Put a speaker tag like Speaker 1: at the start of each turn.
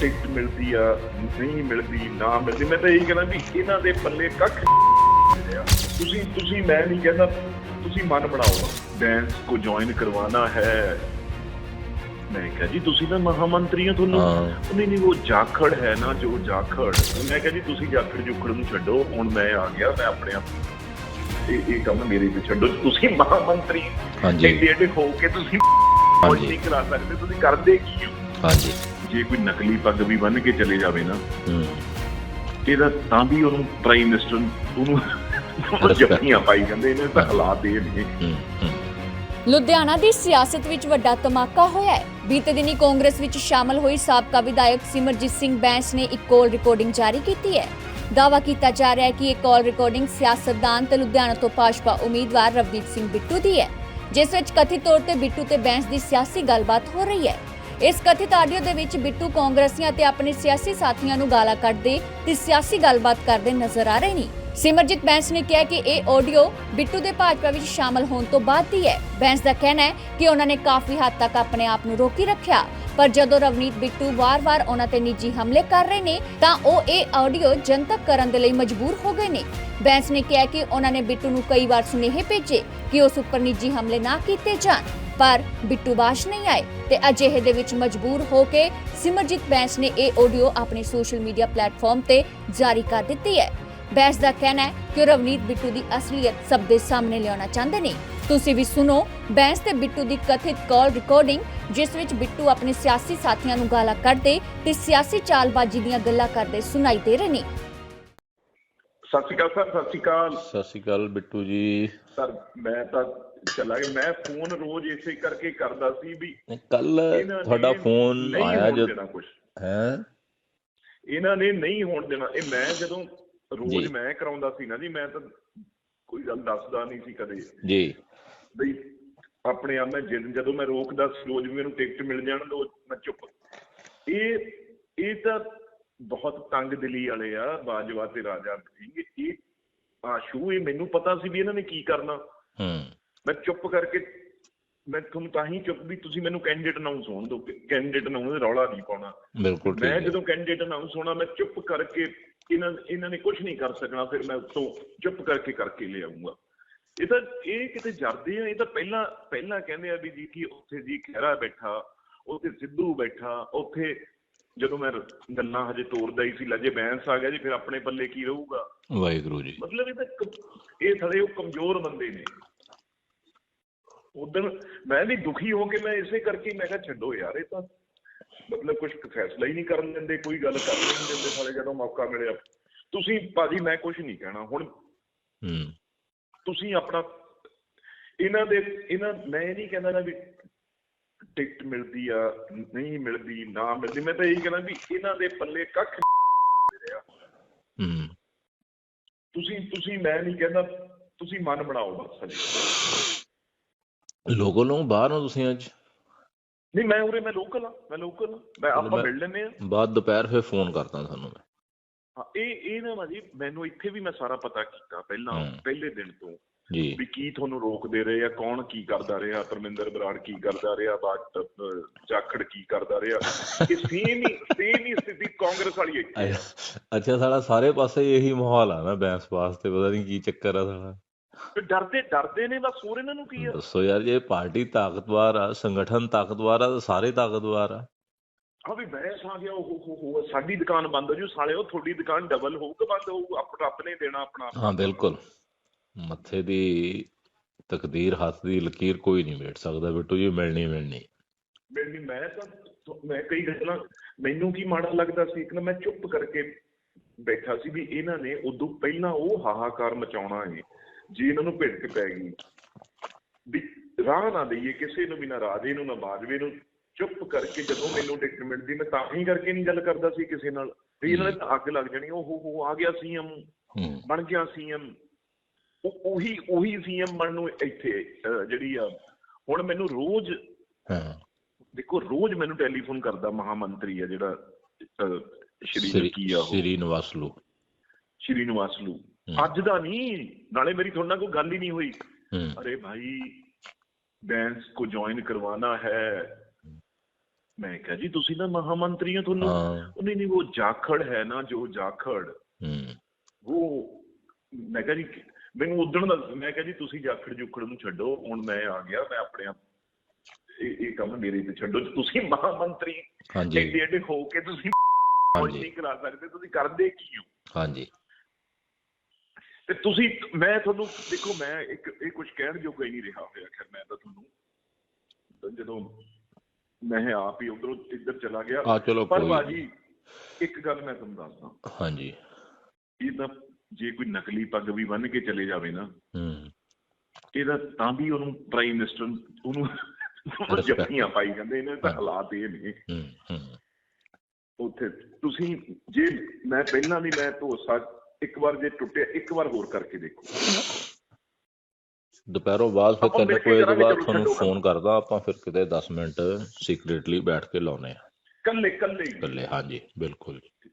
Speaker 1: Ticket ਮਿਲਦੀ ਆ ਨਹੀਂ ਮਿਲਦੀ ਨਾ ਮਿਲਦੀ। ਮੈਂ ਤਾਂ ਇਹੀ ਕਹਿੰਦਾ ਵੀ ਇਹਨਾਂ ਦੇ ਪੱਲੇ ਕੱਖ ਤੁਸੀਂ ਤੁਸੀਂ ਮੈਂ ਨਹੀਂ ਕਹਿੰਦਾ ਤੁਸੀਂ ਮਨ ਬਣਾਓ। ਡਾਂਸ ਕੋ ਜੁਆਇਨ ਕਰਵਾना ਹੈ। ਮੈਂ ਕਿਹਾ ਜੀ ਤੁਸੀਂ ਤਾਂ ਮਹਾਮੰਤਰੀ ਹੋ। ਤੁਹਾਨੂੰ ਨਹੀਂ ਨਹੀਂ ਉਹ ਜਾਖੜ ਹੈ ਨਾ ਜੋ ਜਾਖੜ। ਮੈਂ ਕਿਹਾ ਜੀ ਤੁਸੀਂ ਜਾਖੜ ਜੁਖੜ ਨੂੰ ਛੱਡੋ। ਹੁਣ ਮੈਂ ਆ ਗਿਆ ਮੈਂ ਆਪਣੇ ਆਪ ਇਹ ਇਹ ਕੰਮ ਮੇਰੇ ਤੇ ਛੱਡੋ। ਤੁਸੀਂ ਮਹਾਮੰਤਰੀ
Speaker 2: ਹਾਂਜੀ।
Speaker 1: ਐਡੇ ਹੋ ਕੇ ਤੁਸੀਂ
Speaker 2: ਹਾਂਜੀ।
Speaker 1: ਨਹੀਂ ਕਰਾ ਸਕਦੇ। ਤੁਸੀਂ ਕਰਦੇ ਕੀ ਹੋ?
Speaker 2: ਹਾਂਜੀ।
Speaker 1: ਜੇ ਕੋਈ ਨਕਲੀ ਪੱਗ ਵੀ ਬੰਨ ਕੇ ਚਲੇ ਜਾਵੇ ਨਾ ਇਹਦਾ ਤਾਂ ਵੀ ਉਹਨੂੰ ਪ੍ਰਾਈਮ ਮਿਨਿਸਟਰ ਉਹਨੂੰ. ਜੱਫੀਆਂ ਪਾਈ ਜਾਂਦੇ ਨੇ ਤਾਂ ਹਾਲਾਤ ਇਹ ਨੇ।
Speaker 3: ਲੁਧਿਆਣਾ ਦੀ ਸਿਆਸਤ ਵਿੱਚ ਵੱਡਾ ਧਮਾਕਾ ਹੋਇਆ ਹੈ। ਬੀਤੇ ਦਿਨੀ ਕਾਂਗਰਸ ਵਿੱਚ ਸ਼ਾਮਲ ਹੋਈ ਸਾਬਕਾ ਵਿਧਾਇਕ ਸਿਮਰਜੀਤ ਸਿੰਘ ਬੈਂਸ ਨੇ ਇੱਕ ਕਾਲ ਰਿਕਾਰਡਿੰਗ ਜਾਰੀ ਕੀਤੀ ਹੈ। ਦਾਵਾ ਕੀਤਾ ਜਾ ਰਿਹਾ ਹੈ ਕਿ ਇਹ ਕਾਲ ਰਿਕਾਰਡਿੰਗ ਸਿਆਸਤਦਾਨ ਤੇ ਲੁਧਿਆਣਾ ਤੋਂ ਭਾਜਪਾ ਉਮੀਦਵਾਰ ਰਵਦੀਪ ਸਿੰਘ ਬਿੱਟੂ ਦੀ ਹੈ। ਜਿਸ ਵਿੱਚ ਕਥਿਤ ਤੌਰ ਤੇ ਬਿੱਟੂ ਤੇ ਬੈਂਸ ਦੀ ਸਿਆਸੀ ਗੱਲਬਾਤ ਹੋ ਰਹੀ ਹੈ। ਇਸ ਕਥਿਤ ਆਡੀਓ ਦੇ ਵਿੱਚ ਬਿੱਟੂ ਕਾਂਗਰਸੀਆਂ ਤੇ ਆਪਣੇ ਸਿਆਸੀ ਸਾਥੀਆਂ ਨੂੰ ਗਾਲਾਂ ਕੱਢਦੇ ਤੇ ਸਿਆਸੀ ਗੱਲਬਾਤ ਕਰਦੇ ਨਜ਼ਰ ਆ ਰਹੇ ਨੇ। ਸਿਮਰਜੀਤ ਬੈਂਸ ਨੇ ਕਿਹਾ ਕਿ ਇਹ ਆਡੀਓ ਬਿੱਟੂ ਦੇ ਭਾਜਪਾ ਵਿੱਚ ਸ਼ਾਮਲ ਹੋਣ ਤੋਂ ਬਾਅਦ ਦੀ ਹੈ। ਬੈਂਸ ਦਾ ਕਹਿਣਾ ਹੈ ਕਿ ਉਹਨਾਂ ਨੇ ਕਾਫੀ ਹੱਦ ਤੱਕ ਆਪਣੇ ਆਪ ਨੂੰ ਰੋਕੀ ਰੱਖਿਆ। ਪਰ ਜਦੋਂ ਰਵਨੀਤ ਬਿੱਟੂ ਵਾਰ-ਵਾਰ ਉਹਨਾਂ ਤੇ ਨਿੱਜੀ ਹਮਲੇ ਕਰ ਰਹੇ ਨੇ, ਤਾਂ ਉਹ ਇਹ ਆਡੀਓ ਜਨਤਕ ਕਰਨ ਦੇ ਲਈ ਮਜਬੂਰ ਹੋ ਗਏ ਨੇ। ਬੈਂਸ ਨੇ ਕਿਹਾ ਕਿ ਉਹਨਾਂ ਨੇ ਬਿੱਟੂ ਨੂੰ ਕਈ ਵਾਰ ਸੁਨੇਹੇ ਭੇਜੇ ਕਿ ਉਸ ਉੱਪਰ ਨਿੱਜੀ ਹਮਲੇ ਨਾ ਕੀਤੇ ਜਾਣ, ਪਰ ਬਿੱਟੂ ਬਾਸ਼ ਨਹੀਂ ਆਏ ਤੇ ਅਜਿਹੇ ਦੇ ਵਿੱਚ ਮਜਬੂਰ ਹੋ ਕੇ ਸਿਮਰਜੀਤ ਬੈਂਸ ਨੇ ਇਹ ਆਡੀਓ ਆਪਣੇ ਸੋਸ਼ਲ ਮੀਡੀਆ ਪਲੇਟਫਾਰਮ ਤੇ ਜਾਰੀ ਕਰ ਦਿੱਤੀ ਹੈ। ਬੈਂਸ ਦਾ ਕਹਿਣਾ ਹੈ ਕਿ ਉਹ ਰਵਨੀਤ ਬਿੱਟੂ ਦੀ ਅਸਲੀਅਤ ਸਭ ਦੇ ਸਾਹਮਣੇ ਲਿਆਉਣਾ ਚਾਹੁੰਦੇ ਨੇ। ਤੁਸੀਂ ਵੀ ਸੁਣੋ। ਬੈਂਸ ਤੇ ਬਿੱਟੂ ਦੀ ਕਥਿਤ ਕਾਲ ਰਿਕਾਰਡਿੰਗ ਜਿਸ ਵਿੱਚ ਬਿੱਟੂ ਆਪਣੇ ਸਿਆਸੀ ਸਾਥੀਆਂ ਨੂੰ ਗਾਲਾਂ ਕੱਢਦੇ ਤੇ ਸਿਆਸੀ ਚਾਲਬਾਜ਼ੀ ਦੀਆਂ ਗੱਲਾਂ ਕਰਦੇ ਸੁਣਾਈ ਦੇ ਰਹੇ ਨੇ।
Speaker 1: ਸਤਿ ਸ਼੍ਰੀ ਅਕਾਲ ਸਰ ਸਤਿ ਸ਼੍ਰੀ ਅਕਾਲ।
Speaker 2: ਸਤਿ ਸ਼੍ਰੀ ਅਕਾਲ ਬਿੱਟੂ ਜੀ।
Speaker 1: ਸਰ ਮੈਂ ਤਾਂ ਚਲਾ ਗਿਆ ਮੈਂ ਫੋਨ ਰੋਜ਼ ਇਸੇ ਕਰਕੇ ਕਰਦਾ ਸੀ ਵੀ
Speaker 2: ਕੱਲ ਤੁਹਾਡਾ ਫੋਨ ਆਇਆ ਜਦ ਹੈ?
Speaker 1: ਇਹਨਾਂ ਨੇ ਨਹੀਂ ਹੋਣ ਦੇਣਾ। ਇਹ ਮੈਂ ਜਦੋਂ ਰੋਜ਼। ਮੈਂ ਕਰਾਉਂਦਾ ਸੀ ਨਾ ਜੀ ਮੈਂ ਤਾਂ ਕੋਈ ਗੱਲ ਦੱਸਦਾ ਨਹੀਂ ਸੀ ਕਦੇ।
Speaker 2: ਜੀ।
Speaker 1: ਬਈ ਆਪਣੇ ਆਪ ਮੈਂ ਜਿਦ- ਜਦੋਂ ਮੈਂ ਰੋਕਦਾ ਸੀ ਰੋਜ਼ ਵੀ ਮੈਨੂੰ ਟਿਕਟ ਮਿਲ ਜਾਣ ਦੋ ਮੈਂ ਚੁੱਪ। ਇਹ ਇਹ ਤਾਂ ਬਹੁਤ ਤੰਗ ਦਿਲੀ ਵਾਲੇ ਆ ਬਾਜਵਾ ਤੇ ਰਾਜਾ ਸਿੰਘ। ਇਹ ਆਸ਼ੂ ਇਹ ਮੈਨੂੰ ਪਤਾ ਸੀ ਵੀ ਇਹਨਾਂ ਨੇ ਕੀ ਕਰਨਾ।
Speaker 2: ਹੂੰ।
Speaker 1: ਮੈਂ ਚੁੱਪ ਕਰਕੇ ਮੈਂ ਤੁਹਾਨੂੰ ਤਾਂ ਹੀ ਚੁੱਪ ਵੀ ਤੁਸੀਂ ਮੈਨੂੰ ਕੈਂਡੀਡੇਟ ਅਨਾਉਂਸ ਹੋਣ ਦਿਓ। ਕੈਂਡੀਡੇਟ ਅਨਾਉਂਸ ਰੌਲਾ ਨਹੀਂ ਪਾਉਣਾ।
Speaker 2: ਬਿਲਕੁਲ ਠੀਕ
Speaker 1: ਮੈਂ ਜਦੋਂ ਕੈਂਡੀਡੇਟ ਅਨਾਉਂਸ ਹੋਣਾ ਮੈਂ ਚੁੱਪ ਕਰਕੇ ਇਹਨਾਂ ਇਹਨਾਂ ਨੇ ਕੁਝ ਨਹੀਂ ਕਰ ਸਕਣਾ ਫਿਰ ਮੈਂ ਉੱਥੋਂ ਚੁੱਪ ਕਰਕੇ ਕਰਕੇ ਲੈ ਆਉਂਗਾ ਇਹ ਤਾਂ ਇਹ ਕਿਤੇ ਜਰਦੇ ਆ ਇਹ ਤਾਂ ਪਹਿਲਾਂ ਪਹਿਲਾਂ ਕਹਿੰਦੇ ਆ ਵੀ ਜੀ ਕਿ ਉੱਥੇ ਜੀ ਖਹਿਰਾ ਬੈਠਾ ਉੱਥੇ ਸਿੱਧੂ ਬੈਠਾ ਉੱਥੇ ਜਦੋਂ ਮੈਂ ਗੱਲਾਂ ਹਜੇ ਤੋਰਦਾ ਹੀ ਸੀ ਲਜੇ ਬੈਂਸ ਆ ਗਿਆ ਜੀ ਫਿਰ ਆਪਣੇ ਪੱਲੇ ਕੀ ਰਹੂਗਾ?
Speaker 2: ਵਾਹਿਗੁਰੂ ਜੀ।
Speaker 1: ਮਤਲਬ ਇਹ ਤਾਂ ਇਹ ਥੜੇ ਉਹ ਕਮਜ਼ੋਰ ਬੰਦੇ ਨੇ। ਉਦੋਂ ਮੈਂ ਵੀ ਦੁਖੀ ਹੋ ਕੇ ਮੈਂ ਇਸੇ ਕਰਕੇ ਮੈਂ ਕਿਹਾ ਛੱਡੋ ਯਾਰ ਇਹ ਤਾਂ ਮਤਲਬ ਕੁਝ ਫੈਸਲਾ ਹੀ ਨਹੀਂ ਕਰਨ ਦਿੰਦੇ ਕੋਈ ਗੱਲ ਕਰਨ ਨਹੀਂ ਦਿੰਦੇ ਸਾਲੇ ਜਦੋਂ ਮੌਕਾ ਮਿਲਿਆ। ਤੁਸੀਂ ਭਾਜੀ ਮੈਂ ਕੁਝ ਨਹੀਂ ਕਹਿਣਾ ਹੁਣ
Speaker 2: ਹੂੰ।
Speaker 1: ਤੁਸੀਂ ਆਪਣਾ ਇਹਨਾਂ ਦੇ ਇਹਨਾਂ ਮੈਂ ਇਹ ਨਹੀਂ ਕਹਿੰਦਾ ਨਾ ਵੀ ਟਿਕਟ ਮਿਲਦੀ ਆ ਨਹੀਂ ਮਿਲਦੀ ਨਾ ਮਿਲਦੀ ਮੈਂ ਤਾਂ ਇਹੀ ਕਹਿੰਦਾ ਵੀ ਇਹਨਾਂ ਦੇ ਪੱਲੇ ਕੱਖ
Speaker 2: ਹੂੰ।
Speaker 1: ਤੁਸੀਂ ਤੁਸੀਂ ਮੈਂ ਨਹੀਂ ਕਹਿੰਦਾ ਤੁਸੀਂ ਮਨ ਬਣਾਓ ਬਸ
Speaker 2: ਲੋਕਲ ਨੂੰ ਬਾਹਰ ਤੁਸੀਂ ਅੱਜ?
Speaker 1: ਨਹੀਂ ਮੈਂ ਉਰੇ ਮੈਂ ਲੋਕਲ ਆ ਮੈਂ ਲੋਕਲ ਮੈਂ ਆਪਾਂ
Speaker 2: ਮੈਂ-
Speaker 1: ਮਿਲ ਲੈਨੇ ਆ
Speaker 2: ਬਾਅਦ ਦੁਪਹਿਰ ਫਿਰ ਫੋਨ ਕਰਦਾ ਤੁਹਾਨੂੰ ਮੈਂ।
Speaker 1: ਹਾਂ ਇਹ ਇਹ ਨਾ ਭਾਜੀ ਮੈਨੂੰ ਇੱਥੇ ਵੀ ਮੈਂ ਸਾਰਾ ਪਤਾ ਕੀਤਾ ਪਹਿਲਾਂ। ਪਹਿਲੇ ਦਿਨ ਤੋਂ
Speaker 2: ਜੀ।
Speaker 1: ਵੀ ਕੀ ਤੁਹਾਨੂੰ ਰੋਕਦੇ ਰਹੇ ਆ ਕੌਣ ਕੀ ਕਰਦਾ ਰਿਹਾ ਪਰਮਿੰਦਰ ਬਰਾੜ ਕੀ ਕਰਦਾ ਰਿਹਾ ਬਾਟ ਜਾਖੜ ਕੀ ਕਰਦਾ ਰਿਹਾ। ਇਹ ਸੇਮ ਹੀ ਸੇਮ ਹੀ ਸਥਿਤੀ ਕਾਂਗਰਸ ਵਾਲੀ ਹੈ।
Speaker 2: ਅੱਛਾ ਸਾਡਾ ਸਾਰੇ ਪਾਸੇ ਇਹੀ ਮਾਹੌਲ ਆ ਨਾ ਬੈਂਸ ਵਾਸਤੇ ਪਤਾ ਨਹੀਂ ਕੀ ਚੱਕਰ ਆ ਸਾਡਾ।
Speaker 1: ਤੇ ਡਰਦੇ ਡਰਦੇ ਨੇ ਬਸ ਹੋਰ ਇਹਨਾਂ ਨੂੰ ਕੀ ਆ?
Speaker 2: ਦੱਸੋ ਯਾਰ ਜੇ ਪਾਰਟੀ ਤਾਕਤਵਰ ਆ ਸੰਗਠਨ ਤਾਕਤਵਰ ਆ ਤਾਂ ਸਾਰੇ ਤਾਕਤਵਰ ਆ।
Speaker 1: ਆ ਵੀ ਮੈਂ ਆ ਗਿਆ ਉਹ ਹੋ ਹੋ ਸਾਡੀ ਦੁਕਾਨ ਬੰਦ ਹੋ ਜੂ ਸਾਲੇ ਉਹ ਤੁਹਾਡੀ ਦੁਕਾਨ ਡਬਲ ਹੋਊ ਕਿ ਬੰਦ ਹੋਊ ਆਪਣਾ ਆਪਣੇ ਦੇਣਾ ਆਪਣਾ।
Speaker 2: ਹਾਂ ਬਿਲਕੁਲ। ਮੱਥੇ ਦੀ ਤਕਦੀਰ ਹੱਥ ਦੀ ਲਕੀਰ ਕੋਈ ਨਹੀਂ ਮੇਟ ਸਕਦਾ ਬਿੱਟੂ ਜੀ ਮਿਲਣੀ ਮਿਲਣੀ।
Speaker 1: ਮੈਨੂੰ ਮੈਂ ਤਾਂ ਮੈਂ ਕਈ ਗੱਲਾਂ ਮੈਨੂੰ ਕੀ ਮਾੜਾ ਲੱਗਦਾ ਸੀ ਨਾ ਮੈਂ ਚੁੱਪ ਕਰਕੇ ਬੈਠਾ ਸੀ ਵੀ ਇਹਨਾਂ ਨੇ ਉਦੋਂ ਪਹਿਲਾਂ ਉਹ ਹਾਹਾਕਾਰ ਮਚਾਉਣਾ ਹੈ ਜੇ ਇਹਨਾਂ ਨੂੰ ਭਿੜਕ ਪੈ ਗਈ ਵੀ ਰਾਹ ਨਾ ਦਈਏ ਕਿਸੇ ਨੂੰ ਵੀ ਨਾ ਰਾਜੇ ਨੂੰ ਨਾ ਬਾਜਵੇ ਨੂੰ ਚੁੱਪ ਕਰਕੇ ਜਦੋਂ ਮੈਨੂੰ ਟਿਕਟ ਮਿਲਦੀ ਮੈਂ ਤਾਂ ਹੀ ਕਰਕੇ ਨਹੀਂ ਗੱਲ ਕਰਦਾ ਸੀ ਕਿਸੇ ਨਾਲ। ਵੀ ਇਹਨਾਂ ਨੇ ਅੱਗ ਲੱਗ ਜਾਣੀ ਉਹ ਹੋ ਆ ਗਿਆ ਸੀਐਮ ਬਣ ਗਿਆ ਸੀਐਮ ਉਹ ਉਹੀ ਉਹੀ ਸੀਐਮ ਬਣਨ ਨੂੰ ਇੱਥੇ ਜਿਹੜੀ ਆ ਹੁਣ ਮੈਨੂੰ ਰੋਜ਼
Speaker 2: ਹਾਂ।
Speaker 1: ਦੇਖੋ ਰੋਜ਼ ਮੈਨੂੰ ਟੈਲੀਫੋਨ ਕਰਦਾ ਮਹਾਮੰਤਰੀ ਆ ਜਿਹੜਾ ਸ਼੍ਰੀ ਕੀ ਆ ਉਹ।
Speaker 2: ਸ੍ਰੀ ਨਿਵਾਸਲੂ
Speaker 1: ਸ਼੍ਰੀ ਨਿਵਾਸਲੂ। ਅੱਜ ਦਾ ਨਹੀਂ ਨਾਲੇ ਮੇਰੀ ਤੁਹਾਡੇ ਨਾਲ ਕੋਈ ਗੱਲ ਹੀ ਨਹੀਂ ਹੋਈ। ਅਰੇ ਭਾਈ ਬੈਂਸ ਕੋ ਜੁਆਇਨ ਕਰਵਾਣਾ ਹੈ। ਮੈਂ ਕਿਹਾ ਜੀ ਤੁਸੀਂ ਨਾ ਮਹਾਮੰਤਰੀ ਹੋ ਤੁਹਾਨੂੰ। ਉਹਨੇ ਨਹੀਂ ਉਹ ਜਾਖੜ ਹੈ ਨਾ ਜੋ ਜਾਖੜ। ਉਹ ਮੈਂ ਕਿਹਾ ਜੀ ਮੈਨੂੰ ਉਦਣ ਦਾ ਮੈਂ ਕਿਹਾ ਜੀ ਤੁਸੀਂ ਜਾਖੜ ਜੁਖੜ ਨੂੰ ਛੱਡੋ ਹੁਣ ਮੈਂ ਆ ਗਿਆ ਮੈਂ ਆਪਣੇ ਆਪ ਇਹ ਕੰਮ ਮੇਰੇ ਤੇ ਛੱਡੋ। ਤੁਸੀਂ ਮਹਾਮੰਤਰੀ
Speaker 2: ਹਾਂਜੀ।
Speaker 1: ਐਡੇ ਐਡੇ ਹੋ ਕੇ ਤੁਸੀਂ
Speaker 2: ਹਾਂਜੀ।
Speaker 1: ਕਰਾ ਸਕਦੇ ਤੁਸੀਂ ਕਰਦੇ ਕੀ ਹੋ?
Speaker 2: ਹਾਂਜੀ।
Speaker 1: ਤੇ ਤੁਸੀਂ ਮੈਂ ਤੁਹਾਨੂੰ ਦੇਖੋ ਮੈਂ ਇੱਕ ਇਹ ਕੁਝ ਕਹਿਣ ਜੋਗਾ ਹੀ ਨਹੀਂ ਰਿਹਾ ਹੋਇਆ ਖੈਰ ਮੈਂ ਤਾਂ ਤੁਹਾਨੂੰ ਜਦੋਂ ਮੈਂ ਆਪ ਹੀ ਉਧਰੋਂ ਇੱਧਰ ਚਲਾ ਗਿਆ।
Speaker 2: ਆ ਚਲੋ
Speaker 1: ਪਰ ਬਾਜੀ ਇੱਕ ਗੱਲ ਮੈਂ ਤੁਹਾਨੂੰ ਦੱਸਦਾ।
Speaker 2: ਹਾਂਜੀ।
Speaker 1: ਇਹ ਤਾਂ ਜੇ ਕੋਈ ਨਕਲੀ ਪੱਗ ਵੀ ਬੰਨ ਕੇ ਚਲੇ ਜਾਵੇ ਨਾ
Speaker 2: ਹੂੰ।
Speaker 1: ਇਹਦਾ ਤਾਂ ਵੀ ਉਹਨੂੰ ਪ੍ਰਾਈਮ ਮਿਨਿਸਟਰ ਉਹਨੂੰ. ਜੱਫੀਆਂ ਪਾਈ ਜਾਂਦੇ ਦੇ ਤਾਂ। ਹਾਲਾਤ ਇਹ ਨੇ।
Speaker 2: ਹੂੰ ਹੂੰ।
Speaker 1: ਉੱਥੇ ਤੁਸੀਂ ਜੇ ਮੈਂ ਪਹਿਲਾਂ ਵੀ ਮੈਂ ਭਰੋਸਾ ਇੱਕ ਵਾਰ ਜੇ ਟੁੱਟਿਆ ਇੱਕ ਵਾਰ ਹੋਰ ਕਰਕੇ ਦੇਖੋ।
Speaker 2: ਦੁਪਹਿਰੋਂ ਬਾਅਦ ਫਿਰ ਤਿੰਨ
Speaker 1: ਮਿਲ
Speaker 2: ਕੁ
Speaker 1: ਕੇ
Speaker 2: ਵਜੇ ਤੋਂ
Speaker 1: ਕਰਾਂਗੇ,
Speaker 2: ਬਾਅਦ ਤੁਹਾਨੂੰ ਫੋਨ ਕਰਦਾ ਆਪਾਂ ਫਿਰ ਕਿਤੇ 10 ਮਿੰਟ ਸੀਕ੍ਰੀਟਲੀ ਬੈਠ ਕੇ ਲਾਉਨੇ ਆ
Speaker 1: ਕੱਲੇ ਕੱਲੇ ਹੀ।
Speaker 2: ਇਕੱਲੇ ਹਾਂਜੀ ਬਿਲਕੁਲ। ਜੀ